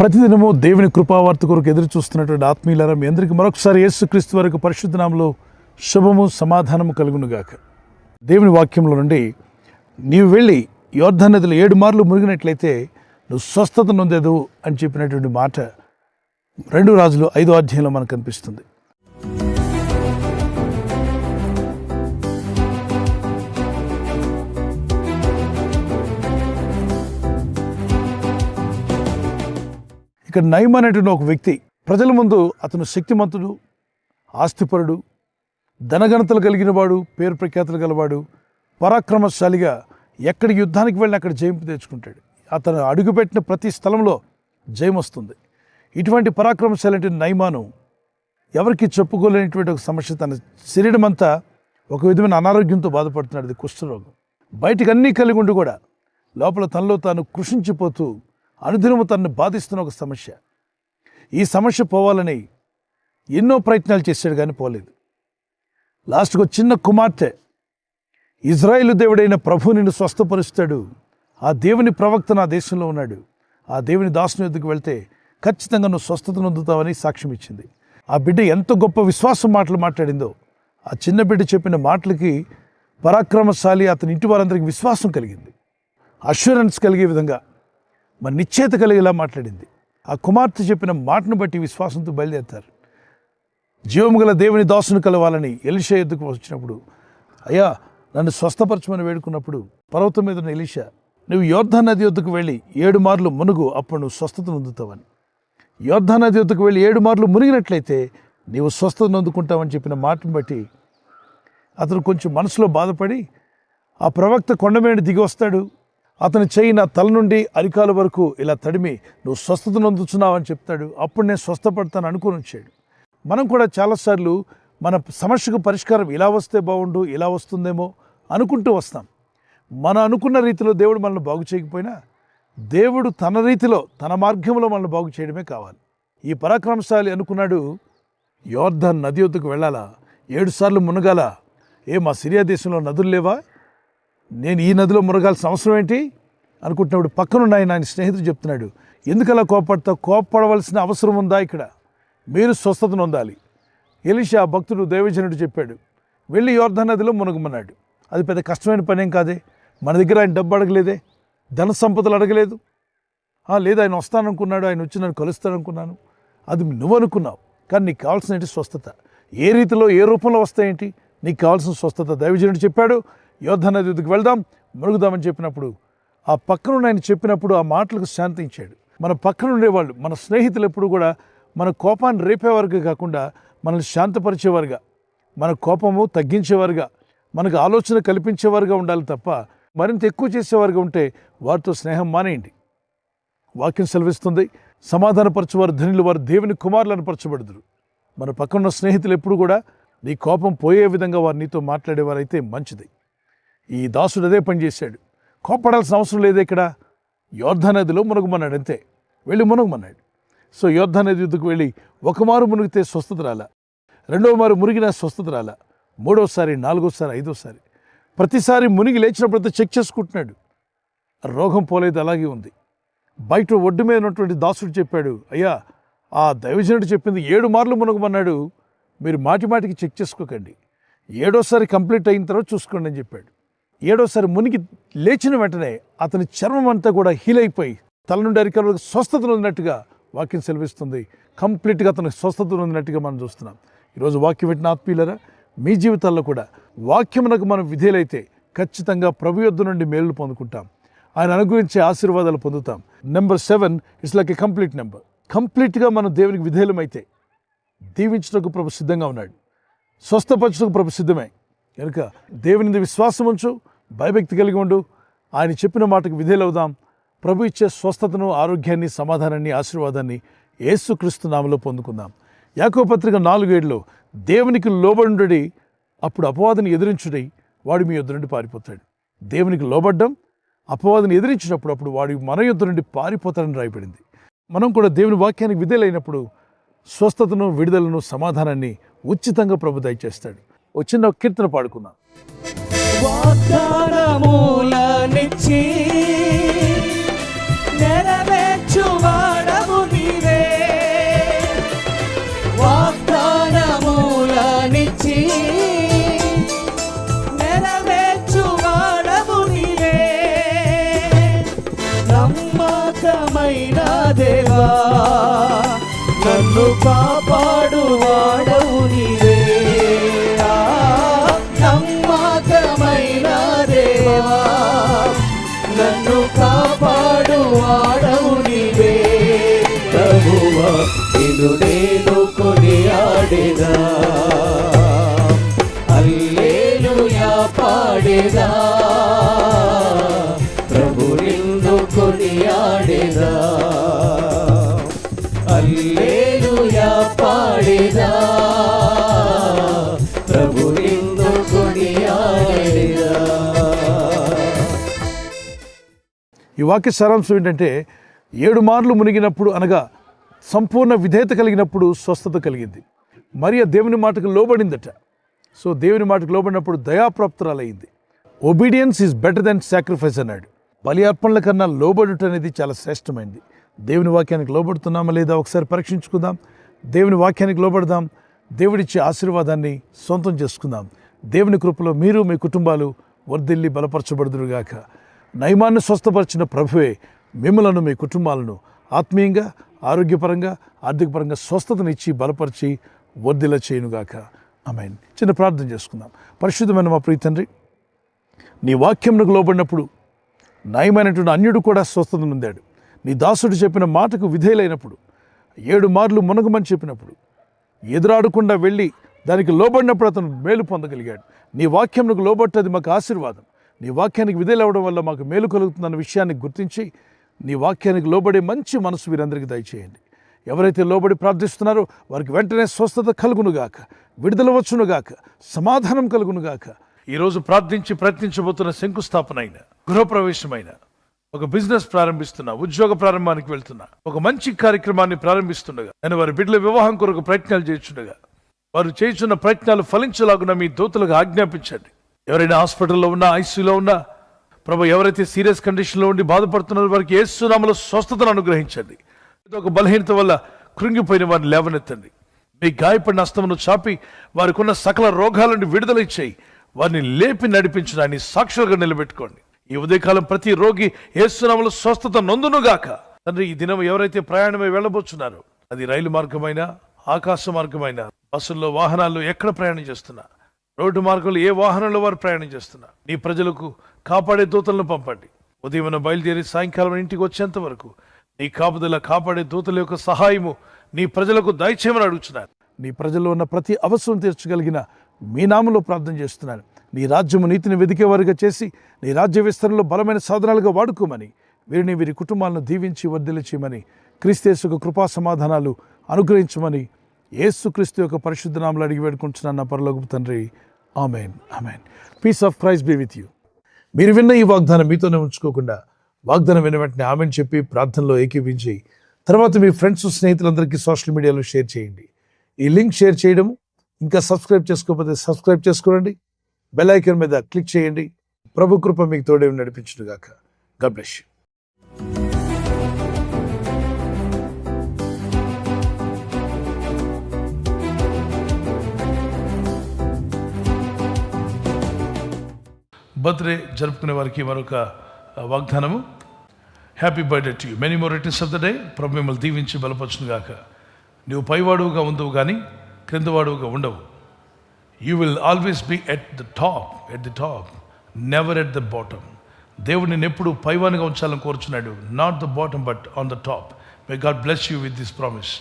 ప్రతిదినము దేవుని కృపావార్త కొరకు ఎదురు చూస్తున్నటువంటి ఆత్మీయులారా మీ అందరికీ మరొకసారి యేసుక్రీస్తు వరకు పరిశుద్ధనామంలో శుభము సమాధానము కలుగునుగాక దేవుని వాక్యంలో నుండి నీవు వెళ్ళి యోర్ధ నదిలో ఏడు మార్లు మునిగినట్లయితే నువ్వు స్వస్థత నొందేదు అని చెప్పినటువంటి మాట రెండు రాజులు ఐదో అధ్యాయంలో మనకు కనిపిస్తుంది. ఇక్కడ నయం అనేటువంటి ఒక వ్యక్తి ప్రజల ముందు అతను శక్తిమంతుడు ఆస్తిపరుడు ధనగణతలు కలిగిన వాడు పేరు ప్రఖ్యాతులు గలవాడు పరాక్రమశాలిగా ఎక్కడ యుద్ధానికి వెళ్ళి అక్కడ జయింపు తెచ్చుకుంటాడు. అతను అడుగుపెట్టిన ప్రతి స్థలంలో జయం వస్తుంది. ఇటువంటి పరాక్రమశాలి అంటే నైమాను ఎవరికి చెప్పుకోలేనటువంటి ఒక సమస్య తన శరీరం అంతా ఒక విధమైన అనారోగ్యంతో బాధపడుతున్నాడు. ఇది కుష్ఠరోగం. బయటకు అన్నీ కలిగి ఉండి కూడా లోపల తనలో తాను కృషించిపోతూ అనుదినము తనను బాధిస్తున్న ఒక సమస్య. ఈ సమస్య పోవాలని ఎన్నో ప్రయత్నాలు చేశాడు కానీ పోలేదు. లాస్ట్కు ఒక చిన్న కుమార్తె ఇజ్రాయేలు దేవుడైన ప్రభు నిన్ను స్వస్థపరుస్తాడు. ఆ దేవుని ప్రవక్త నా దేశంలో ఉన్నాడు. ఆ దేవుని దాసుని ఎద్దుకు వెళ్తే ఖచ్చితంగా నువ్వు స్వస్థతను అందుతావని సాక్ష్యం ఇచ్చింది. ఆ బిడ్డ ఎంత గొప్ప విశ్వాసం మాటలు మాట్లాడిందో ఆ చిన్న బిడ్డ చెప్పిన మాటలకి పరాక్రమశాలి అతని ఇంటి వారందరికీ విశ్వాసం కలిగింది. అష్యూరెన్స్ కలిగే విధంగా మరి నిశ్చేత కలిగేలా మాట్లాడింది. ఆ కుమార్తె చెప్పిన మాటను బట్టి విశ్వాసంతో బయలుదేరుతారు. జీవము గల దేవుని దాసును కలవాలని ఎలిషా ఎద్దుకు వచ్చినప్పుడు అయ్యా నన్ను స్వస్థపరచమని వేడుకున్నప్పుడు పర్వతం మీద ఉన్న ఎలిషా నువ్వు యోద్ధా నది వద్దకు వెళ్ళి ఏడు మార్లు మునుగు అప్పుడు నువ్వు స్వస్థతను అందుతావని యోద్ధా నది వద్దకు వెళ్ళి ఏడు మార్లు మునిగినట్లయితే నీవు స్వస్థతను అందుకుంటావని చెప్పిన మాటను బట్టి అతను కొంచెం మనసులో బాధపడి ఆ ప్రవక్త కొండమేడు దిగి వస్తాడు అతని చేయి నా తల నుండి అరికాల వరకు ఇలా తడిమి నువ్వు స్వస్థత నొందుతున్నావు అని చెప్తాడు. అప్పుడు నేను స్వస్థపడతాను అనుకుని వచ్చాడు మనం కూడా చాలాసార్లు మన సమస్యకు పరిష్కారం ఇలా వస్తే బాగుండు ఇలా వస్తుందేమో అనుకుంటూ వస్తాం. మన అనుకున్న రీతిలో దేవుడు మనల్ని బాగు చేయకపోయినా దేవుడు తన రీతిలో తన మార్గంలో మనల్ని బాగు చేయడమే కావాలి. ఈ పరాక్రమశాలి అనుకున్నాడు యోర్ధన్ నది వద్దకు వెళ్ళాలా? ఏడుసార్లు మునగాల? ఏ మా సిరియా దేశంలో నదులు లేవా? నేను ఈ నదిలో మునగాల్సిన అవసరం ఏంటి? అనుకుంటున్నప్పుడు పక్కనున్న ఆయన ఆయన స్నేహితుడు చెప్తున్నాడు ఎందుకలా కోపడతా కోపడవలసిన అవసరం ఉందా ఇక్కడ? మీరు స్వస్థతను పొందాలి ఎలిషా భక్తుడు దైవజనుడు చెప్పాడు వెళ్ళి యోర్ధ నదిలో మునగమన్నాడు. అది పెద్ద కష్టమైన పనేం కాదే? మన దగ్గర ఆయన డబ్బు అడగలేదే? ధన సంపదలు అడగలేదు? లేదు ఆయన వస్తాననుకున్నాడు ఆయన వచ్చి నన్ను కలుస్తాననుకున్నాను అది నువ్వు అనుకున్నావు కానీ నీకు కావాల్సిన స్వస్థత. ఏ రీతిలో ఏ రూపంలో వస్తాయేంటి నీకు కావాల్సిన స్వస్థత. దైవజనుడు చెప్పాడు యోధ నది వెళ్దాం మురుగుదామని చెప్పినప్పుడు ఆ పక్కనున్న ఆయన చెప్పినప్పుడు ఆ మాటలకు శాంతించాడు మన పక్కన ఉండేవాళ్ళు మన స్నేహితులు ఎప్పుడు కూడా మన కోపాన్ని రేపేవారుగా కాకుండా మనల్ని శాంతపరిచేవారుగా మన కోపము తగ్గించేవారుగా మనకు ఆలోచన కల్పించేవారుగా ఉండాలి తప్ప మరింత ఎక్కువ చేసేవారుగా ఉంటే వారితో స్నేహం మానేయండి. వాక్యం సెలవిస్తుంది సమాధానపరచువారు ధనులు వారు దేవుని కుమారులను పరచబడుదురు. మన పక్కనున్న స్నేహితులు ఎప్పుడు కూడా నీ కోపం పోయే విధంగా వారు నీతో మాట్లాడేవారైతే మంచిది. ఈ దాసుడు అదే పని చేశాడు. కోపడాల్సిన అవసరం లేదు ఇక్కడ. యోద్ధ నదిలో మునగమన్నాడు అంతే. వెళ్ళి మునుగుమన్నాడు. సో యోద్ధ నది యుద్ధకు వెళ్ళి ఒక మారు మునిగితే స్వస్థత రాలా. రెండవ మారు మునిగిన స్వస్థత రాలా. మూడోసారి నాలుగోసారి ఐదోసారి. ప్రతిసారి మునిగి లేచినప్పుడు చెక్ చేసుకుంటున్నాడు. రోగం పోలేదు అలాగే ఉంది. బయట ఒడ్డు మీద ఉన్నటువంటి దాసుడు చెప్పాడు అయ్యా ఆ దైవజనుడు చెప్పింది ఏడు మార్లు మునగమన్నాడు. మీరు మాటి మాటికి చెక్ చేసుకోకండి. ఏడోసారి కంప్లీట్ అయిన తర్వాత చూసుకోండి అని చెప్పాడు. ఏడోసారి మునిగి లేచిన వెంటనే అతని చర్మం అంతా కూడా హీల్ అయిపోయి తల నుండి అరికాలకు స్వస్థతలు స్వస్థత ఉన్నట్టుగా వాక్యం సెలవిస్తుంది. కంప్లీట్గా అతనికి స్వస్థత ఉన్నట్టుగా మనం చూస్తున్నాం. ఈరోజు వాక్యం పెట్టిన ఆత్మీయులరా మీ జీవితాల్లో కూడా వాక్యమునకు మనం విధేయులైతే ఖచ్చితంగా ప్రభు యొద్ధ నుండి మేలు పొందుకుంటాం. ఆయన అనుగురించే ఆశీర్వాదాలు పొందుతాం. Number seven it's like a complete number. కంప్లీట్గా మనం దేవునికి విధేయులమైతే దీవించటకు ప్రభు సిద్ధంగా ఉన్నాడు. స్వస్థపరచటకు ప్రభు సిద్ధమే. కనుక దేవుని విశ్వాసం ఉంచు భయభక్తి కలిగి ఉండు. ఆయన చెప్పిన మాటకు విధేలవుదాం ప్రభు ఇచ్చే స్వస్థతను ఆరోగ్యాన్ని సమాధానాన్ని ఆశీర్వాదాన్ని యేసుక్రీస్తు నామలో పొందుకుందాం. యాకో పత్రిక నాలుగేడులో దేవునికి లోబడి అప్పుడు అపవాదిని ఎదిరించుడై వాడు మీ యొద్ద నుండి పారిపోతాడు. దేవునికి లోబడ్డం అపవాదిని ఎదిరించినప్పుడు అప్పుడు వాడి మన యొద్ద నుండి పారిపోతాడని రాయబడింది. మనం కూడా దేవుని వాక్యానికి విధేలైనప్పుడు స్వస్థతను విడుదలను సమాధానాన్ని ఉచితంగా ప్రభు దయచేస్తాడు. వచ్చిన చిన్న కీర్తన పాడుకుందాం. నన్ను కాపాడు వాడవు నీవే. ఆ, నమ్మకమైన దేవా నన్ను కాపాడు వాడవు నీవే. ప్రభువా నిన్ను నేను కొనియాడేదా? అల్లేలుయా పాడేదా? ప్రభు నిన్ను కొనియాడేదా? అల్లేలుయా పాడేదా ప్రభు నిన్ను కొనియాడేదా ఈ వాక్య సారాంశం ఏంటంటే ఏడు మార్లు మునిగినప్పుడు అనగా సంపూర్ణ విధేయత కలిగినప్పుడు స్వస్థత కలిగింది. మరియ దేవుని మాటకు లోబడిందట. సో దేవుని మాటకు లోబడినప్పుడు దయాప్రాప్తురాలయ్యింది. Obedience is better then sacrifice అన్నాడు. బలి అర్పణల కన్నా లోబడుట అనేది చాలా శ్రేష్టమైంది. దేవుని వాక్యానికి లోబడుతున్నామా లేదా ఒకసారి పరీక్షించుకుందాం. దేవుని వాక్యానికి లోబడదాం. దేవుడిచ్చే ఆశీర్వాదాన్ని సొంతం చేసుకుందాం. దేవుని కృపలో మీరు మీ కుటుంబాలు వర్ధిల్లి బలపరచబడుదురుగాక. నయమాన్ని స్వస్థపరిచిన ప్రభువే మిమ్మలను మీ కుటుంబాలను ఆత్మీయంగా ఆరోగ్యపరంగా ఆర్థికపరంగా స్వస్థతనిచ్చి బలపరిచి వర్ధిల్ల చేయునుగాక. ఆమెన్. చిన్న ప్రార్థన చేసుకుందాం. పరిశుద్ధమైన మా ప్రియ తండ్రి నీ వాక్యంకు లోబడినప్పుడు నయమైనటువంటి అన్యుడు కూడా స్వస్థత నొందాడు. నీ దాసుడు చెప్పిన మాటకు విధేయులైనప్పుడు ఏడు మార్లు మునగమని చెప్పినప్పుడు ఎదురాడకుండా వెళ్ళి దానికి లోబడినప్పుడు అతను మేలు పొందగలిగాడు. నీ వాక్యంకు లోబట్టది మాకు ఆశీర్వాదం. నీ వాక్యానికి విధేయులవడం వల్ల మాకు మేలు కలుగుతుందన్న విషయాన్ని గుర్తించి నీ వాక్యానికి లోబడే మంచి మనసు వీరందరికీ దయచేయండి. ఎవరైతే లోబడి ప్రార్థిస్తున్నారో వారికి వెంటనే స్వస్థత కలుగునుగాక విడుదల వచ్చునుగాక సమాధానం కలుగునుగాక ఈరోజు ప్రార్థించి ప్రయత్నించబోతున్న శంకుస్థాపన అయిన గృహప్రవేశమైన ఒక బిజినెస్ ప్రారంభిస్తున్నా ఉద్యోగ ప్రారంభానికి వెళ్తున్నా ఒక మంచి కార్యక్రమాన్ని ప్రారంభిస్తుండగా నేను వారి బిడ్డల వివాహం కొరకు ప్రయత్నాలు చేస్తుండగా వారు చేస్తున్న ప్రయత్నాలు ఫలించలాగున మీ దూతలకు ఆజ్ఞాపించండి. ఎవరైనా హాస్పిటల్లో ఉన్నా ఐసీలో ఉన్నా ప్రభు ఎవరైతే సీరియస్ కండిషన్లో ఉండి బాధపడుతున్నారో వారికి ఏసునామలో స్వస్థతను అనుగ్రహించండి. ఒక బలహీనత వల్ల కృంగిపోయిన వారిని లేవనెత్తండి. మీ గాయపడిన అస్తమును చాపి వారికి ఉన్న సకల రోగాల నుండి విడుదల ఇచ్చేయి వారిని లేపి నడిపించడానికి సాక్షులుగా నిలబెట్టుకోండి. ఈ ఉదయకాలం ప్రతి రోగి ఏసునామలు స్వస్థత నొందునుగాక. తండ్రి ఈ దినం ఎవరైతే ప్రయాణమై వెళ్ళబోతున్నారో అది రైలు మార్గమైనా ఆకాశ మార్గమైనా బస్సుల్లో వాహనాల్లో ఎక్కడ ప్రయాణం చేస్తున్నా రోడ్డు మార్గంలో ఏ వాహనంలో వారు ప్రయాణం చేస్తున్నా నీ ప్రజలకు కాపాడే దూతలను పంపండి. ఉదయం బయలుదేరి సాయంకాలం ఇంటికి వచ్చేంత వరకు నీ కాపుదల కాపాడే దూతల యొక్క సహాయము నీ ప్రజలకు దయచేయమని అడుగుతున్నాను నీ ప్రజల్లో ఉన్న ప్రతి అవసరం తీర్చగలిగిన మీ నామంలో ప్రార్థన చేస్తున్నాను. నీ రాజ్యము నీతిని వెదికేవారుగా చేసి నీ రాజ్య విస్తరణలో బలమైన సాధనాలుగా వాడుకోమని వీరిని వీరి కుటుంబాలను దీవించి వర్ధిల్ల చేయమని క్రీస్తేసుకు కృపా సమాధానాలు అనుగ్రహించమని ఏసుక్రీస్తు యొక్క పరిశుద్ధ నామలు అడిగి వేడుకుంటున్నాను నా పరలోకపు తండ్రి. Amen. Amen. Peace of Christ be with you మీరు విన్న ఈ వాగ్దానం మీతోనే ఉంచుకోకుండా వాగ్దానం విన్న వెంటనే ఆమెను చెప్పి ప్రార్థనలో ఏకీపించి తర్వాత మీ ఫ్రెండ్స్ స్నేహితులందరికీ సోషల్ మీడియాలో షేర్ చేయండి. ఈ లింక్ షేర్ చేయడం ఇంకా సబ్స్క్రైబ్ చేసుకోకపోతే సబ్స్క్రైబ్ చేసుకోండి. బెల్ ఐకాన్ మీద క్లిక్ చేయండి. ప్రభు కృప మీకు తోడే నడిపించుగాక గాడ్ బ్లెస్ యూ బర్త్డే జరుపుకునే వారికి మరొక వాగ్దానము. Happy birthday to you many more of the day ప్రభు మిమ్మల్ని దీవించి బలపరచును నువ్వు పైవాడువుగా ఉండవు కానీ క్రిందవాడువుగా ఉండవు. You will always be at the top at the top never at the bottom దేవుడు నేను ఎప్పుడు పైవానిగా ఉంచాలని కోరుచున్నాడు. Not the bottom but on the top may God bless you with this promise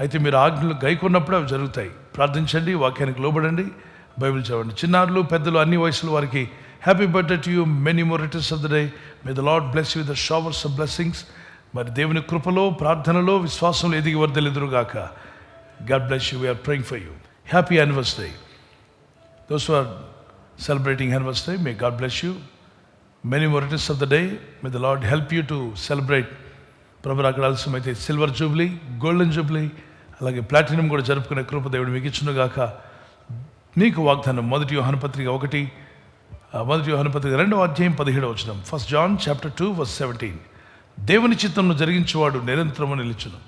అయితే మీరు ఆజ్ఞలు గైకున్నప్పుడు అవి జరుగుతాయి. ప్రార్థించండి వాక్యానికి లోబడండి బైబిల్ చదవండి. చిన్నారులు పెద్దలు అన్ని వయసుల వారికి happy birthday to you. Many more returns of the day may the Lord bless you the showers of blessings మరి దేవుని కృపలో ప్రార్థనలో విశ్వాసంలో ఎదిగి వర్దలెదురుగాక God bless you we're praying for you happy anniversary Those who are celebrating anniversary, may God bless you. Many more returns of the day. May the Lord help you to celebrate. ప్రభు అక్కడ ఆలస్యమైతే silver jubilee golden jubilee అలాగే platinum కూడా జరుపుకునే కృప దేవుడు మీకు ఇచ్చునుగాక మీకు వాగ్దానం మొదటి యోహనపత్రిక ఒకటి మొదటి యోహనపత్రిక రెండవ అధ్యాయం పదిహేడవ వచ్చిన first John chapter two verse seventeen దేవుని చిత్తంను జరిగించేవాడు నిరంతరము నిలిచును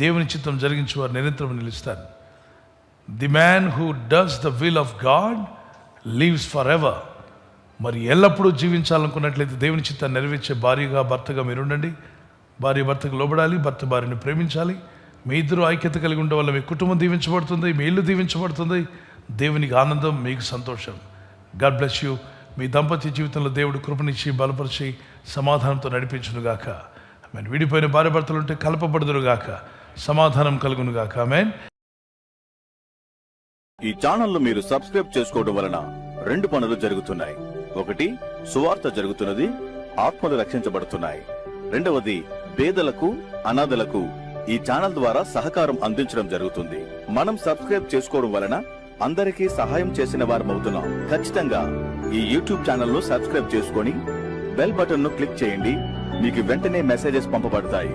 దేవుని చిత్తం జరిగించేవాడు నిరంతరము నిలుస్తాను the man who does the will of God lives for ever మరి ఎల్లప్పుడూ జీవించాలనుకున్నట్లయితే దేవుని చిత్తాన్ని నెరవేర్చే భార్యగా భర్తగా మీరు ఉండండి భార్య భర్తకు లోబడాలి భర్త భార్యను ప్రేమించాలి. మీ ఇద్దరు ఐక్యత కలిగి ఉండడం వల్ల మీ కుటుంబం దీవించబడుతుంది మీ ఇల్లు దీవించబడుతుంది. దేవునికి ఆనందం మీకు సంతోషం. God bless you. మీ దంపతి జీవితంలో దేవుడు కృపనిచ్చి బలపరిచి సమాధానంతో నడిపించునుగాక ఆమెన్. విడిపోయిన భార్య భర్తలు ఉంటే కలపబడుదురుగాక సమాధానం కలుగునుగాక ఆమెన్. ఈ ఛానల్ మీరు సబ్స్క్రైబ్ చేసుకోవడం వలన రెండు పనులు జరుగుతున్నాయి. ఒకటి సువార్త జరుగుతున్నది ఆత్మలు రక్షించబడుతున్నాయి. రెండవది పేదలకు అనాథలకు ఈ ఛానల్ ద్వారా సహకారం అందించడం జరుగుతుంది. మనం సబ్స్క్రైబ్ చేసుకోవడం వలన అందరికీ సహాయం చేసిన వారం అవుతున్నాం ఖచ్చితంగా ఈ యూట్యూబ్ ఛానల్ను సబ్స్క్రైబ్ చేసుకొని బెల్ బటన్ను క్లిక్ చేయండి. మీకు వెంటనే మెసేజెస్ పంపబడతాయి.